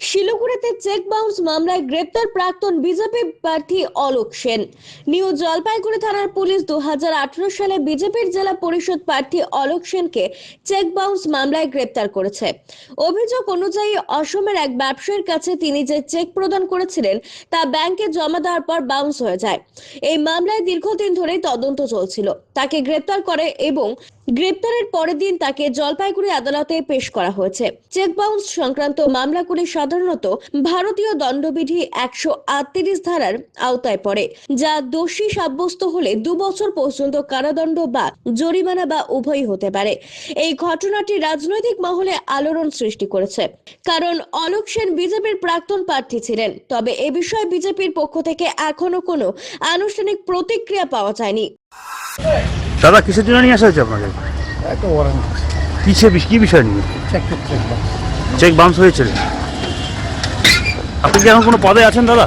শিলিগুড়িতে cheque bounce মামলায় গ্রেপ্তার প্রাক্তন বিজেপি প্রার্থী অলোক সেন। নিউ জলপাইগুড়ি থানার পুলিশ দু সালে বিজেপির জেলা পরিষদ প্রার্থী অলোক সেনকে চেক বাউন্স মামলায় গ্রেপ্তার করেছে। অভিযোগ অনুযায়ী অসমের এক ব্যবসায়ীর কাছে তিনি যে চেক প্রদান করেছিলেন, তা ব্যাংকে জমা দেওয়ার পর বাউন্স হয়ে যায়। এই মামলায় দীর্ঘদিন ধরেই তদন্ত চলছিল। তাকে গ্রেপ্তার করে এবং গ্রেপ্তারের পরের দিন তাকে জলপাইগুড়ি আদালতে পেশ করা হয়েছে। চেক বাউন্স সংক্রান্ত মামলাগুলি সাধারণত ভারতীয় দণ্ডবিধি একশো আটত্রিশ ধারার আওতায় পড়ে যা দোষী সাব্যস্ত হলে দু বছর পর্যন্ত কারাদণ্ড বা জরিমানা বা উভয়ই হতে পারে। এই ঘটনাটি রাজনৈতিক মহলে আলোড়ন সৃষ্টি করেছে। কারণ অলোক সেন বিজেপির প্রাক্তন প্রার্থী ছিলেন তবে এ বিষয়ে বিজেপির পক্ষ থেকে এখনও কোনো আনুষ্ঠানিক প্রতিক্রিয়া পাওয়া যায়নি। দাদা কিসের জন্য নিয়ে আসা হয়েছে আপনাকে? একটা ওয়ারেন্ট কিসে কি বিষয় নিয়ে? চেক চেক চেক বাউন্স হয়েছিল আপনি কি এখন কোনো পদে আছেন দাদা?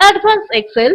Advanced Excel.